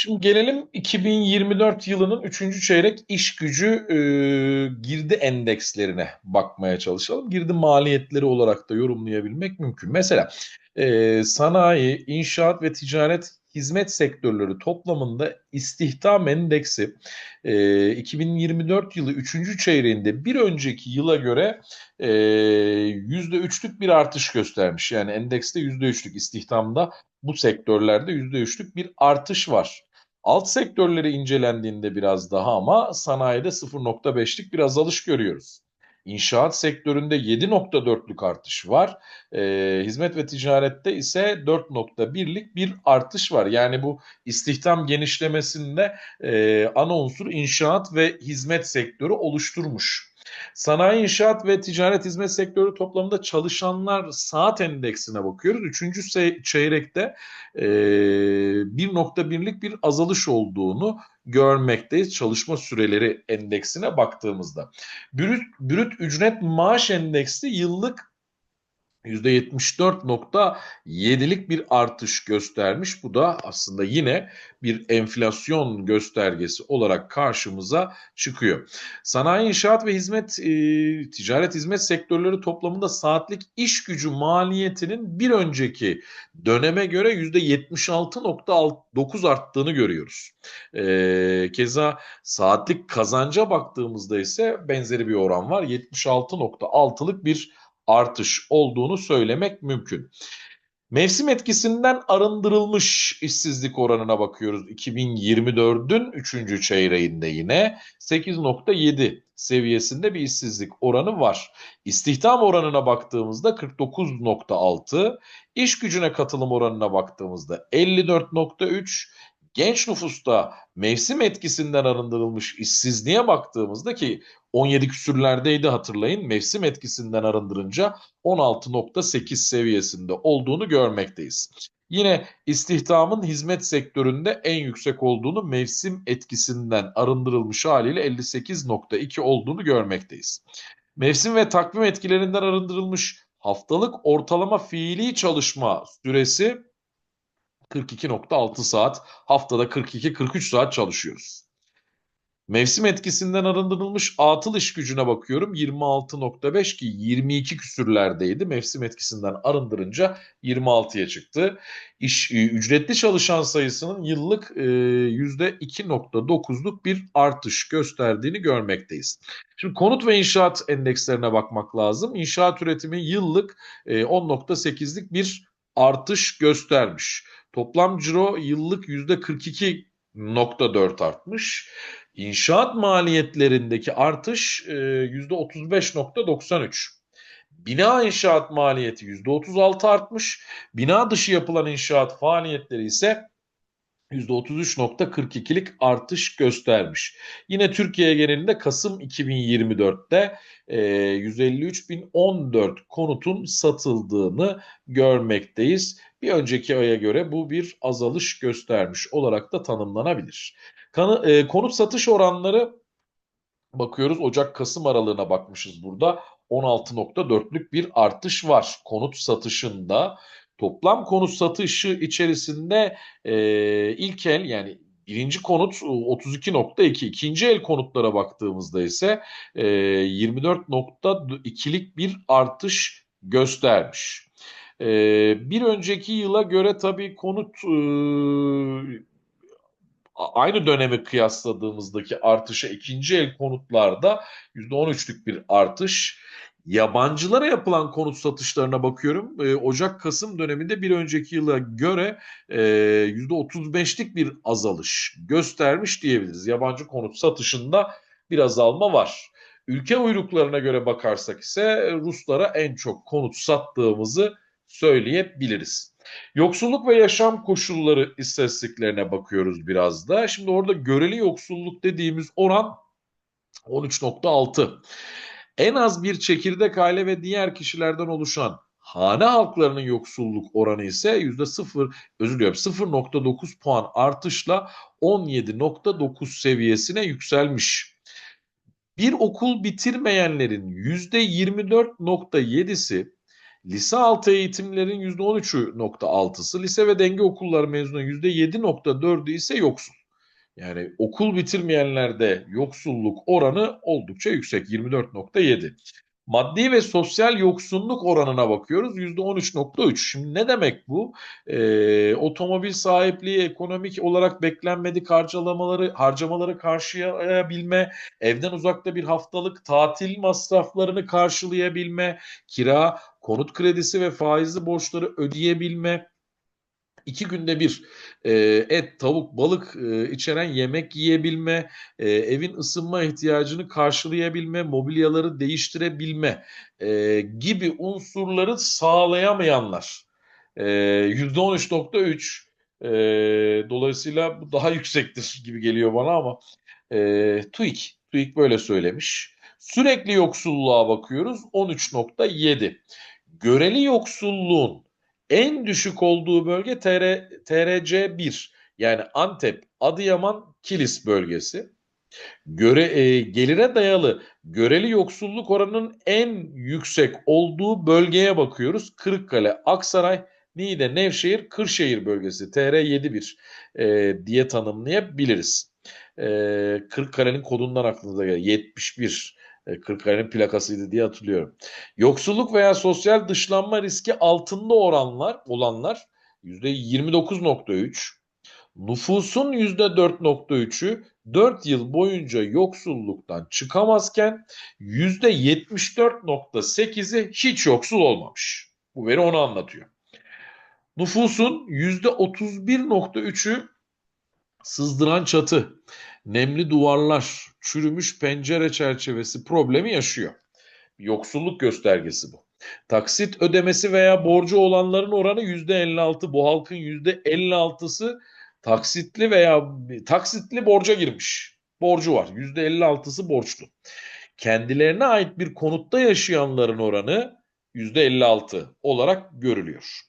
Şimdi gelelim 2024 yılının 3. çeyrek iş gücü e, girdi endekslerine bakmaya çalışalım. Girdi maliyetleri olarak da yorumlayabilmek mümkün. Mesela e, sanayi, inşaat ve ticaret hizmet sektörleri toplamında istihdam endeksi e, 2024 yılı 3. çeyreğinde bir önceki yıla göre e, %3'lük bir artış göstermiş. Yani endekste %3'lük istihdamda bu sektörlerde %3'lük bir artış var. Alt sektörleri incelendiğinde biraz daha ama sanayide 0.5'lik bir azalış görüyoruz. İnşaat sektöründe 7.4'lük artış var. E, hizmet ve ticarette ise 4.1'lik bir artış var. Yani bu istihdam genişlemesinde e, ana unsur inşaat ve hizmet sektörü oluşturmuş. Sanayi, inşaat ve ticaret hizmet sektörü toplamında çalışanlar saat endeksine bakıyoruz. Üçüncü çeyrekte e, 1.1'lik bir azalış olduğunu görmekteyiz çalışma süreleri endeksine baktığımızda. Brüt, brüt ücret maaş endeksi yıllık %74.7'lik bir artış göstermiş. Bu da aslında yine bir enflasyon göstergesi olarak karşımıza çıkıyor. Sanayi, inşaat ve hizmet, e, ticaret hizmet sektörleri toplamında saatlik iş gücü maliyetinin bir önceki döneme göre %76.9 arttığını görüyoruz. E, keza saatlik kazanca baktığımızda ise benzeri bir oran var. 76.6'lık bir artış olduğunu söylemek mümkün. Mevsim etkisinden arındırılmış işsizlik oranına bakıyoruz. 2024'ün 3. çeyreğinde yine 8.7 seviyesinde bir işsizlik oranı var. İstihdam oranına baktığımızda 49.6, iş gücüne katılım oranına baktığımızda 54.3, genç nüfusta mevsim etkisinden arındırılmış işsizliğe baktığımızda ki 17 küsürlerdeydi hatırlayın mevsim etkisinden arındırınca 16.8 seviyesinde olduğunu görmekteyiz. Yine istihdamın hizmet sektöründe en yüksek olduğunu mevsim etkisinden arındırılmış haliyle 58.2 olduğunu görmekteyiz. Mevsim ve takvim etkilerinden arındırılmış haftalık ortalama fiili çalışma süresi 42.6 saat. Haftada 42-43 saat çalışıyoruz. Mevsim etkisinden arındırılmış atıl iş gücüne bakıyorum. 26.5 ki 22 küsürlerdeydi. Mevsim etkisinden arındırınca 26'ya çıktı. İş, e, ücretli çalışan sayısının yıllık e, %2.9'luk bir artış gösterdiğini görmekteyiz. Şimdi konut ve inşaat endekslerine bakmak lazım. İnşaat üretimi yıllık e, 10.8'lik bir artış göstermiş. Toplam ciro yıllık %42.4 artmış. İnşaat maliyetlerindeki artış e, %35.93. Bina inşaat maliyeti %36 artmış. Bina dışı yapılan inşaat faaliyetleri ise %33.42'lik artış göstermiş. Yine Türkiye genelinde Kasım 2024'te e, 153.014 konutun satıldığını görmekteyiz. Bir önceki aya göre bu bir azalış göstermiş olarak da tanımlanabilir. Kanı, e, konut satış oranları bakıyoruz Ocak-Kasım aralığına bakmışız burada. 16.4'lük bir artış var konut satışında. Toplam konut satışı içerisinde e, ilk el yani birinci konut 32.2, ikinci el konutlara baktığımızda ise e, 24.2'lik bir artış göstermiş. E, bir önceki yıla göre tabii konut e, aynı dönemi kıyasladığımızdaki artışa ikinci el konutlarda %13'lük bir artış. Yabancılara yapılan konut satışlarına bakıyorum. E, Ocak-Kasım döneminde bir önceki yıla göre e, %35'lik bir azalış göstermiş diyebiliriz. Yabancı konut satışında bir azalma var. Ülke uyruklarına göre bakarsak ise Ruslara en çok konut sattığımızı söyleyebiliriz. Yoksulluk ve yaşam koşulları istatistiklerine bakıyoruz biraz da. Şimdi orada göreli yoksulluk dediğimiz oran 13.6. En az bir çekirdek aile ve diğer kişilerden oluşan hane halklarının yoksulluk oranı ise %0 özür diliyorum 0.9 puan artışla 17.9 seviyesine yükselmiş. Bir okul bitirmeyenlerin %24.7'si Lise altı eğitimlerin %13.6'sı, lise ve denge okulları mezunu %7.4'ü ise yoksul. Yani okul bitirmeyenlerde yoksulluk oranı oldukça yüksek 24.7. Maddi ve sosyal yoksunluk oranına bakıyoruz %13.3. Şimdi ne demek bu? Ee, otomobil sahipliği, ekonomik olarak beklenmedik harcamaları, harcamaları karşılayabilme, evden uzakta bir haftalık tatil masraflarını karşılayabilme, kira, konut kredisi ve faizli borçları ödeyebilme, iki günde bir e, et, tavuk, balık e, içeren yemek yiyebilme, e, evin ısınma ihtiyacını karşılayabilme, mobilyaları değiştirebilme e, gibi unsurları sağlayamayanlar. E, %13.3 e, dolayısıyla bu daha yüksektir gibi geliyor bana ama e, TÜİK, TÜİK böyle söylemiş. Sürekli yoksulluğa bakıyoruz 13.7. Göreli yoksulluğun en düşük olduğu bölge TR, TRC 1 yani Antep, Adıyaman, Kilis bölgesi. Göre, e, gelire dayalı göreli yoksulluk oranının en yüksek olduğu bölgeye bakıyoruz. Kırıkkale, Aksaray, Niğde, Nevşehir, Kırşehir bölgesi TR71 e, diye tanımlayabiliriz. E, Kırıkkale'nin kodundan aklınıza geliyor. 71 Kırklareli'nin plakasıydı diye hatırlıyorum. Yoksulluk veya sosyal dışlanma riski altında oranlar olanlar %29.3, nüfusun %4.3'ü 4 yıl boyunca yoksulluktan çıkamazken %74.8'i hiç yoksul olmamış. Bu veri onu anlatıyor. Nüfusun %31.3'ü sızdıran çatı, nemli duvarlar, çürümüş pencere çerçevesi problemi yaşıyor. Yoksulluk göstergesi bu. Taksit ödemesi veya borcu olanların oranı %56. Bu halkın %56'sı taksitli veya taksitli borca girmiş. Borcu var. %56'sı borçlu. Kendilerine ait bir konutta yaşayanların oranı %56 olarak görülüyor.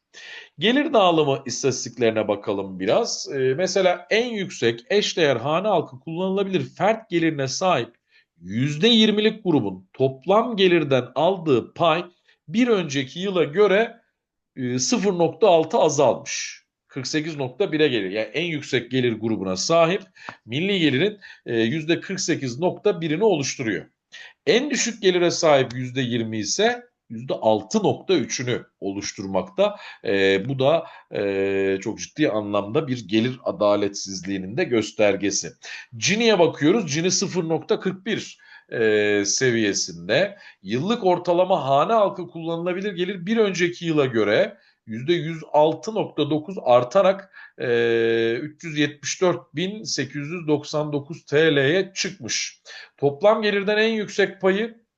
Gelir dağılımı istatistiklerine bakalım biraz. Ee, mesela en yüksek eşdeğer hane halkı kullanılabilir fert gelirine sahip %20'lik grubun toplam gelirden aldığı pay bir önceki yıla göre 0.6 e, azalmış. 48.1'e gelir. Yani en yüksek gelir grubuna sahip milli gelirin %48.1'ini e, oluşturuyor. En düşük gelire sahip %20 ise %6.3'ünü oluşturmakta. E, bu da e, çok ciddi anlamda bir gelir adaletsizliğinin de göstergesi. Gini'ye bakıyoruz. Gini 0.41 e, seviyesinde. Yıllık ortalama hane halkı kullanılabilir gelir bir önceki yıla göre %106.9 artarak e, 374.899 TL'ye çıkmış. Toplam gelirden en yüksek payı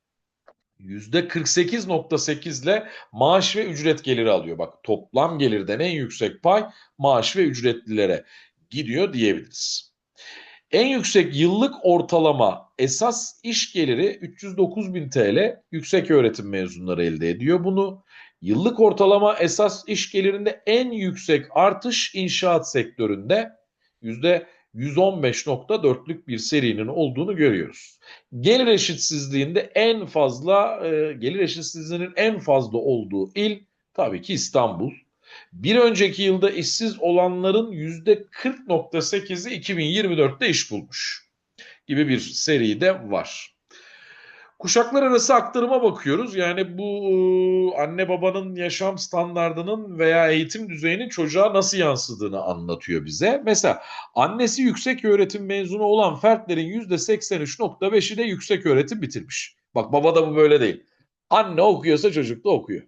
%48.8 ile maaş ve ücret geliri alıyor. Bak toplam gelirden en yüksek pay maaş ve ücretlilere gidiyor diyebiliriz. En yüksek yıllık ortalama esas iş geliri 309 bin TL yüksek öğretim mezunları elde ediyor bunu. Yıllık ortalama esas iş gelirinde en yüksek artış inşaat sektöründe yüzde %115.4'lük bir serinin olduğunu görüyoruz. Gelir eşitsizliğinde en fazla e, gelir eşitsizliğinin en fazla olduğu il tabii ki İstanbul. Bir önceki yılda işsiz olanların %40.8'i 2024'te iş bulmuş gibi bir seri de var. Kuşaklar arası aktarıma bakıyoruz. Yani bu e, anne babanın yaşam standardının veya eğitim düzeyinin çocuğa nasıl yansıdığını anlatıyor bize. Mesela annesi yüksek öğretim mezunu olan fertlerin %83.5'i de yüksek öğretim bitirmiş. Bak baba da bu böyle değil. Anne okuyorsa çocuk da okuyor.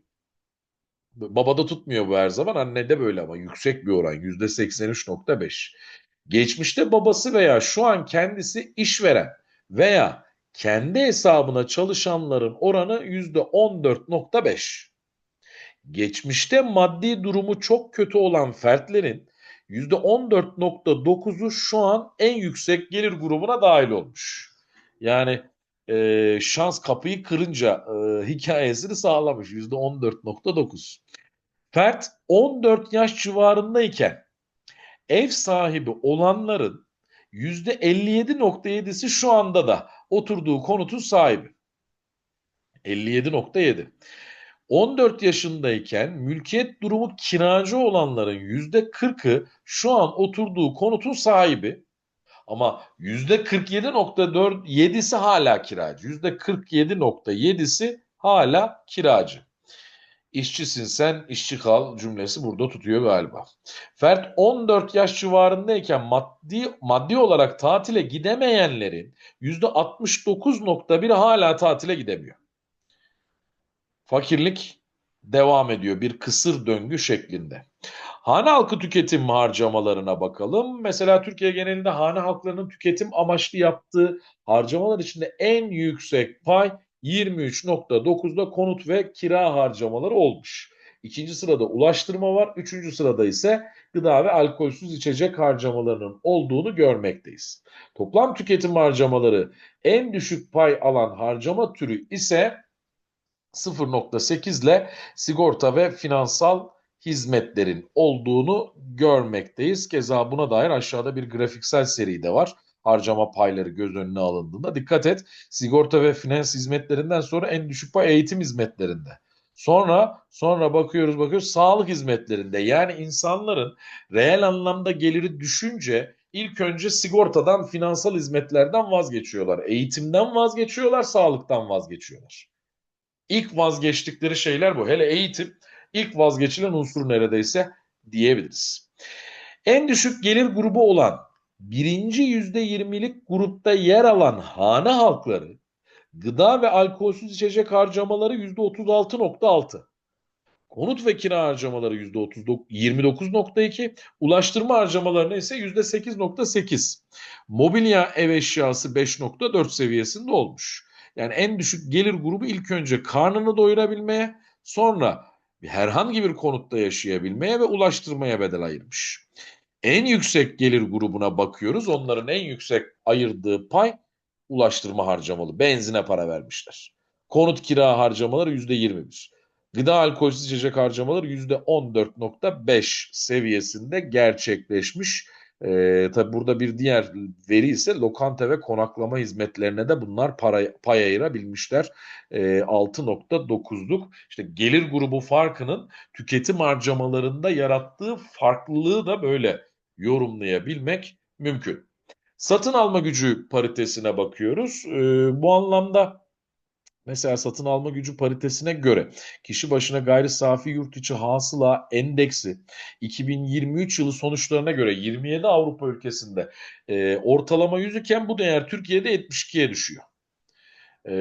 Baba da tutmuyor bu her zaman. Anne de böyle ama yüksek bir oran %83.5. Geçmişte babası veya şu an kendisi işveren veya kendi hesabına çalışanların oranı %14.5. Geçmişte maddi durumu çok kötü olan fertlerin %14.9'u şu an en yüksek gelir grubuna dahil olmuş. Yani e, şans kapıyı kırınca e, hikayesini sağlamış %14.9. Fert 14 yaş civarındayken ev sahibi olanların %57.7'si şu anda da oturduğu konutun sahibi. 57.7. 14 yaşındayken mülkiyet durumu kiracı olanların %40'ı şu an oturduğu konutun sahibi. Ama %47.47'si hala kiracı. %47.7'si hala kiracı. İşçisin sen işçi kal cümlesi burada tutuyor galiba. Fert 14 yaş civarındayken maddi maddi olarak tatile gidemeyenlerin %69.1'i hala tatile gidemiyor. Fakirlik devam ediyor bir kısır döngü şeklinde. Hane halkı tüketim harcamalarına bakalım. Mesela Türkiye genelinde hane halklarının tüketim amaçlı yaptığı harcamalar içinde en yüksek pay 23.9'da konut ve kira harcamaları olmuş. İkinci sırada ulaştırma var. Üçüncü sırada ise gıda ve alkolsüz içecek harcamalarının olduğunu görmekteyiz. Toplam tüketim harcamaları en düşük pay alan harcama türü ise 0.8 ile sigorta ve finansal hizmetlerin olduğunu görmekteyiz. Keza buna dair aşağıda bir grafiksel seri de var. Harcama payları göz önüne alındığında dikkat et. Sigorta ve finans hizmetlerinden sonra en düşük pay eğitim hizmetlerinde. Sonra sonra bakıyoruz bakıyoruz sağlık hizmetlerinde. Yani insanların reel anlamda geliri düşünce ilk önce sigortadan, finansal hizmetlerden vazgeçiyorlar. Eğitimden vazgeçiyorlar, sağlıktan vazgeçiyorlar. İlk vazgeçtikleri şeyler bu. Hele eğitim ilk vazgeçilen unsur neredeyse diyebiliriz. En düşük gelir grubu olan birinci yüzde yirmilik grupta yer alan hane halkları gıda ve alkolsüz içecek harcamaları yüzde otuz altı nokta altı. Konut ve kira harcamaları yüzde 29.2, ulaştırma harcamalarına ise yüzde 8.8. Mobilya ev eşyası 5.4 seviyesinde olmuş. Yani en düşük gelir grubu ilk önce karnını doyurabilmeye, sonra herhangi bir konutta yaşayabilmeye ve ulaştırmaya bedel ayırmış. En yüksek gelir grubuna bakıyoruz. Onların en yüksek ayırdığı pay ulaştırma harcamalı. Benzine para vermişler. Konut kira harcamaları %21. Gıda alkolsüz içecek harcamaları %14.5 seviyesinde gerçekleşmiş. Ee, tabi burada bir diğer veri ise lokanta ve konaklama hizmetlerine de bunlar para, pay ayırabilmişler. Ee, 6.9'luk işte gelir grubu farkının tüketim harcamalarında yarattığı farklılığı da böyle yorumlayabilmek mümkün. Satın alma gücü paritesine bakıyoruz. Ee, bu anlamda Mesela satın alma gücü paritesine göre kişi başına gayri safi yurt içi hasıla endeksi 2023 yılı sonuçlarına göre 27 Avrupa ülkesinde e, ortalama 100 iken bu değer Türkiye'de 72'ye düşüyor. E,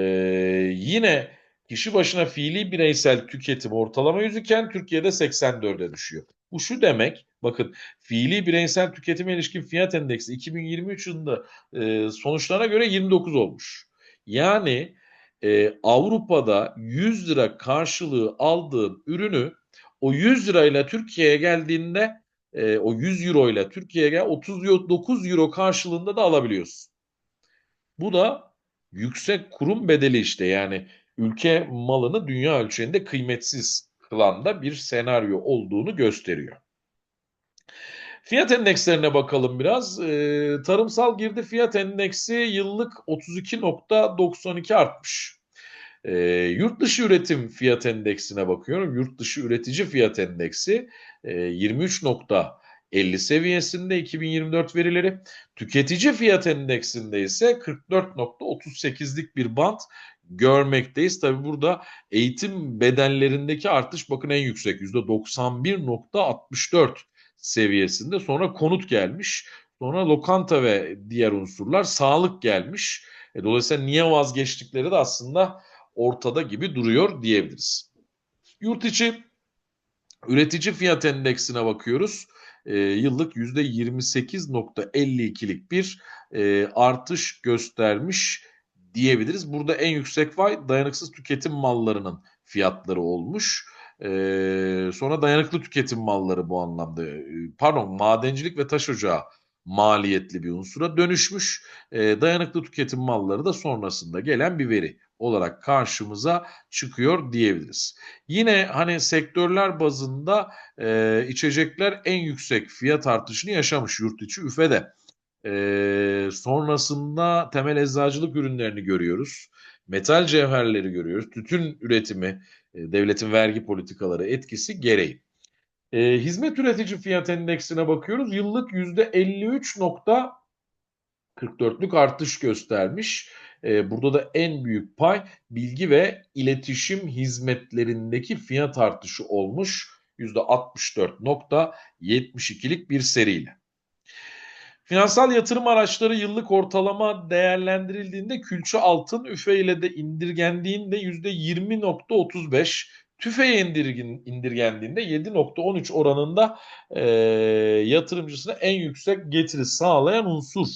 yine kişi başına fiili bireysel tüketim ortalama 100 iken Türkiye'de 84'e düşüyor. Bu şu demek, bakın fiili bireysel tüketime ilişkin fiyat endeksi 2023 yılında e, sonuçlarına göre 29 olmuş. Yani e, Avrupa'da 100 lira karşılığı aldığın ürünü o 100 lirayla Türkiye'ye geldiğinde e, o 100 euro ile Türkiye'ye gel 39 euro karşılığında da alabiliyorsun. Bu da yüksek kurum bedeli işte yani ülke malını dünya ölçeğinde kıymetsiz kılan da bir senaryo olduğunu gösteriyor. Fiyat endekslerine bakalım biraz. Ee, tarımsal girdi fiyat endeksi yıllık 32.92 artmış. Ee, yurt dışı üretim fiyat endeksine bakıyorum. Yurt dışı üretici fiyat endeksi e, 23.50 seviyesinde 2024 verileri. Tüketici fiyat endeksinde ise 44.38'lik bir bant görmekteyiz. Tabi burada eğitim bedellerindeki artış bakın en yüksek %91.64 seviyesinde. Sonra konut gelmiş. Sonra lokanta ve diğer unsurlar sağlık gelmiş. E, dolayısıyla niye vazgeçtikleri de aslında ortada gibi duruyor diyebiliriz. Yurt içi üretici fiyat endeksine bakıyoruz. E, yıllık %28.52'lik bir e, artış göstermiş diyebiliriz. Burada en yüksek fay dayanıksız tüketim mallarının fiyatları olmuş. Ee, sonra dayanıklı tüketim malları bu anlamda pardon madencilik ve taş ocağı maliyetli bir unsura dönüşmüş. Ee, dayanıklı tüketim malları da sonrasında gelen bir veri olarak karşımıza çıkıyor diyebiliriz. Yine hani sektörler bazında e, içecekler en yüksek fiyat artışını yaşamış yurt içi üfede. E, sonrasında temel eczacılık ürünlerini görüyoruz. Metal cevherleri görüyoruz. Tütün üretimi E, devletin vergi politikaları etkisi gereği. E, hizmet üretici fiyat endeksine bakıyoruz. Yıllık %53.44'lük artış göstermiş. E, burada da en büyük pay bilgi ve iletişim hizmetlerindeki fiyat artışı olmuş. %64.72'lik bir seriyle. Finansal yatırım araçları yıllık ortalama değerlendirildiğinde külçe altın üfe ile de indirgendiğinde %20.35, tüfeğe indirgin, indirgendiğinde 7.13 oranında e, yatırımcısına en yüksek getiri sağlayan unsur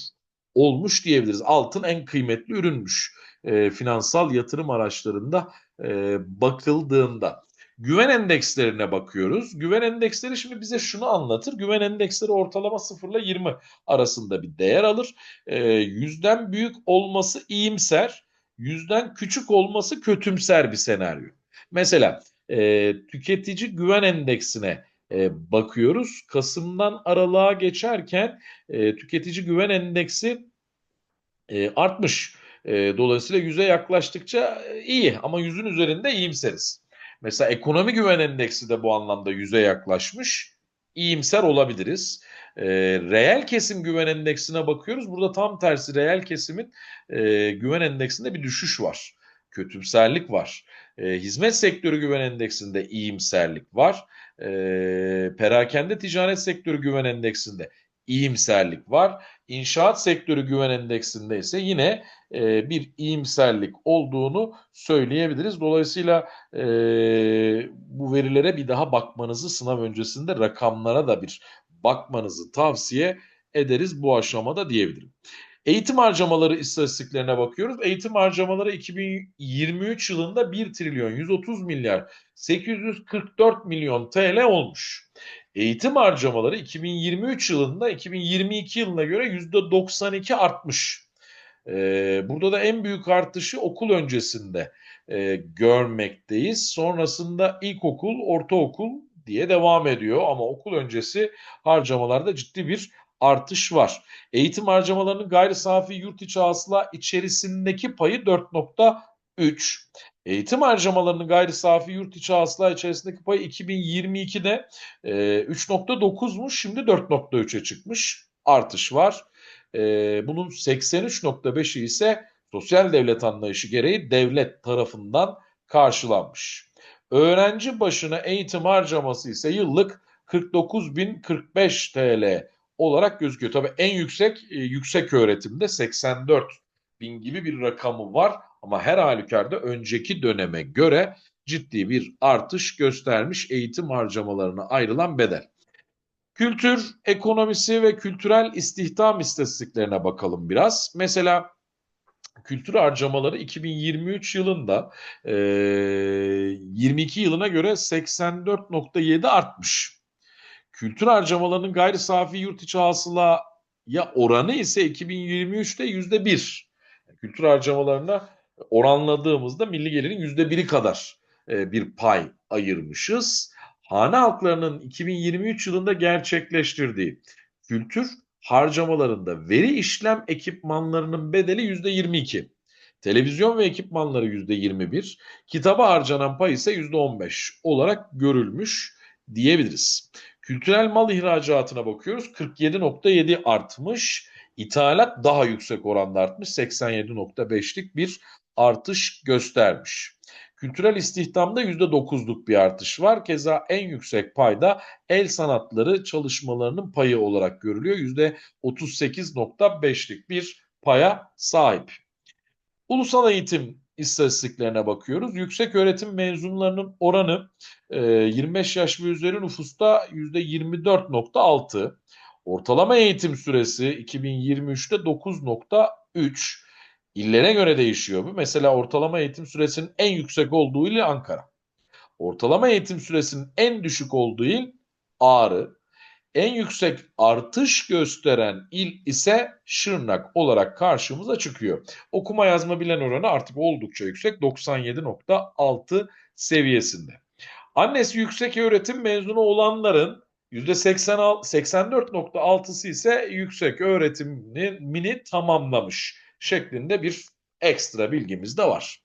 olmuş diyebiliriz. Altın en kıymetli ürünmüş e, finansal yatırım araçlarında e, bakıldığında. Güven endekslerine bakıyoruz. Güven endeksleri şimdi bize şunu anlatır. Güven endeksleri ortalama 0 ile 20 arasında bir değer alır. E, yüzden büyük olması iyimser, yüzden küçük olması kötümser bir senaryo. Mesela e, tüketici güven endeksine e, bakıyoruz. Kasım'dan aralığa geçerken e, tüketici güven endeksi e, artmış. E, dolayısıyla yüze yaklaştıkça e, iyi ama yüzün üzerinde iyimseriz. Mesela ekonomi güven endeksi de bu anlamda yüze yaklaşmış. İyimser olabiliriz. E, reel kesim güven endeksine bakıyoruz. Burada tam tersi reel kesimin e, güven endeksinde bir düşüş var. Kötümserlik var. E, hizmet sektörü güven endeksinde iyimserlik var. E, perakende ticaret sektörü güven endeksinde iyimserlik var. İnşaat sektörü güven endeksinde ise yine e, bir iyimserlik olduğunu söyleyebiliriz. Dolayısıyla e, bu verilere bir daha bakmanızı sınav öncesinde rakamlara da bir bakmanızı tavsiye ederiz bu aşamada diyebilirim. Eğitim harcamaları istatistiklerine bakıyoruz. Eğitim harcamaları 2023 yılında 1 trilyon 130 milyar 844 milyon TL olmuş. Eğitim harcamaları 2023 yılında 2022 yılına göre %92 artmış. Ee, burada da en büyük artışı okul öncesinde e, görmekteyiz. Sonrasında ilkokul, ortaokul diye devam ediyor ama okul öncesi harcamalarda ciddi bir artış var. Eğitim harcamalarının gayri safi yurt içi hasıla içerisindeki payı 4.3. Eğitim harcamalarının gayri safi yurt içi hasıla içerisindeki payı 2022'de e, 3.9'muş şimdi 4.3'e çıkmış. Artış var. E, bunun 83.5'i ise sosyal devlet anlayışı gereği devlet tarafından karşılanmış. Öğrenci başına eğitim harcaması ise yıllık 49.045 TL olarak gözüküyor. Tabii en yüksek e, yüksek öğretimde 84 bin gibi bir rakamı var ama her halükarda önceki döneme göre ciddi bir artış göstermiş eğitim harcamalarına ayrılan bedel. Kültür ekonomisi ve kültürel istihdam istatistiklerine bakalım biraz. Mesela kültür harcamaları 2023 yılında e, 22 yılına göre 84.7 artmış. Kültür harcamalarının gayri safi yurt içi hasılaya oranı ise 2023'te %1. Kültür harcamalarına oranladığımızda milli gelirin %1'i kadar e, bir pay ayırmışız. Hane halklarının 2023 yılında gerçekleştirdiği kültür harcamalarında veri işlem ekipmanlarının bedeli %22. Televizyon ve ekipmanları %21, kitaba harcanan pay ise %15 olarak görülmüş diyebiliriz. Kültürel mal ihracatına bakıyoruz. 47.7 artmış. İthalat daha yüksek oranda artmış. 87.5'lik bir artış göstermiş. Kültürel istihdamda %9'luk bir artış var. Keza en yüksek payda el sanatları çalışmalarının payı olarak görülüyor. %38.5'lik bir paya sahip. Ulusal eğitim istatistiklerine bakıyoruz. Yüksek öğretim mezunlarının oranı 25 yaş ve üzeri nüfusta %24.6. Ortalama eğitim süresi 2023'te 9.3. İllere göre değişiyor bu. Mesela ortalama eğitim süresinin en yüksek olduğu il Ankara. Ortalama eğitim süresinin en düşük olduğu il Ağrı. En yüksek artış gösteren il ise Şırnak olarak karşımıza çıkıyor. Okuma yazma bilen oranı artık oldukça yüksek 97.6 seviyesinde. Annesi yüksek öğretim mezunu olanların %84.6'sı ise yüksek öğretimini tamamlamış şeklinde bir ekstra bilgimiz de var.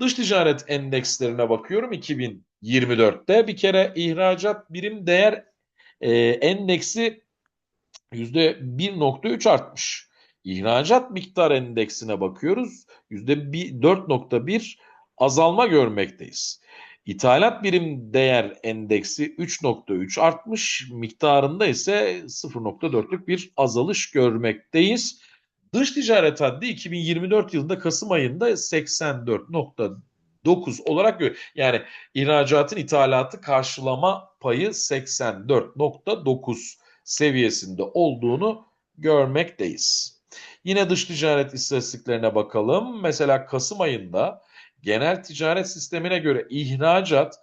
Dış ticaret endekslerine bakıyorum 2024'te. Bir kere ihracat birim değer e, endeksi %1.3 artmış. İhracat miktar endeksine bakıyoruz. %4.1 azalma görmekteyiz. İthalat birim değer endeksi 3.3 artmış. Miktarında ise 0.4'lük bir azalış görmekteyiz. Dış ticaret haddi 2024 yılında Kasım ayında 84.9 olarak. Yani ihracatın ithalatı karşılama payı 84.9 seviyesinde olduğunu görmekteyiz. Yine dış ticaret istatistiklerine bakalım. Mesela Kasım ayında genel ticaret sistemine göre ihracat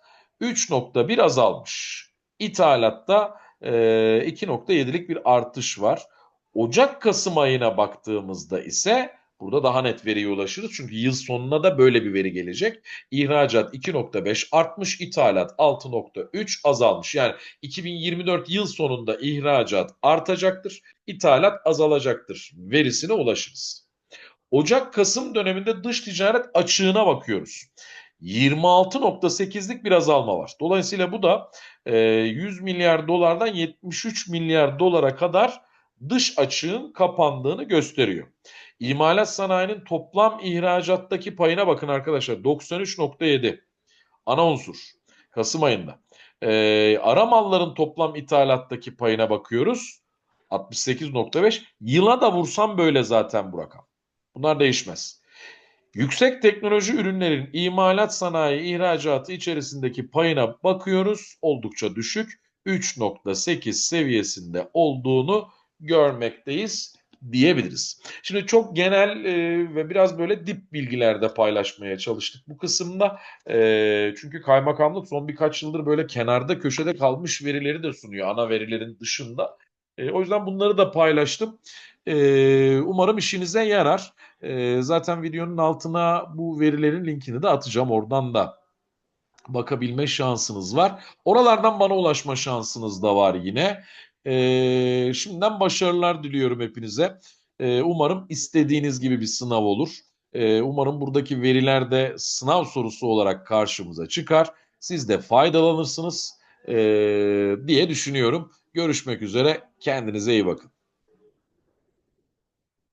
3.1 azalmış. İthalatta e, 2.7'lik bir artış var. Ocak-Kasım ayına baktığımızda ise burada daha net veriye ulaşırız. Çünkü yıl sonuna da böyle bir veri gelecek. İhracat 2.5 artmış, ithalat 6.3 azalmış. Yani 2024 yıl sonunda ihracat artacaktır, ithalat azalacaktır verisine ulaşırız. Ocak-Kasım döneminde dış ticaret açığına bakıyoruz. 26.8'lik bir azalma var. Dolayısıyla bu da 100 milyar dolardan 73 milyar dolara kadar dış açığın kapandığını gösteriyor. İmalat sanayinin toplam ihracattaki payına bakın arkadaşlar 93.7 ana unsur Kasım ayında. Ee, ara malların toplam ithalattaki payına bakıyoruz 68.5 yıla da vursam böyle zaten bu rakam. Bunlar değişmez. Yüksek teknoloji ürünlerin imalat sanayi ihracatı içerisindeki payına bakıyoruz. Oldukça düşük. 3.8 seviyesinde olduğunu görmekteyiz diyebiliriz. Şimdi çok genel e, ve biraz böyle dip bilgilerde paylaşmaya çalıştık bu kısımda. E, çünkü kaymakamlık son birkaç yıldır böyle kenarda köşede kalmış verileri de sunuyor ana verilerin dışında. E, o yüzden bunları da paylaştım. E, umarım işinize yarar. E, zaten videonun altına bu verilerin linkini de atacağım. Oradan da bakabilme şansınız var. Oralardan bana ulaşma şansınız da var yine. E, şimdiden başarılar diliyorum hepinize. E, umarım istediğiniz gibi bir sınav olur. E, umarım buradaki veriler de sınav sorusu olarak karşımıza çıkar. Siz de faydalanırsınız e, diye düşünüyorum. Görüşmek üzere. Kendinize iyi bakın.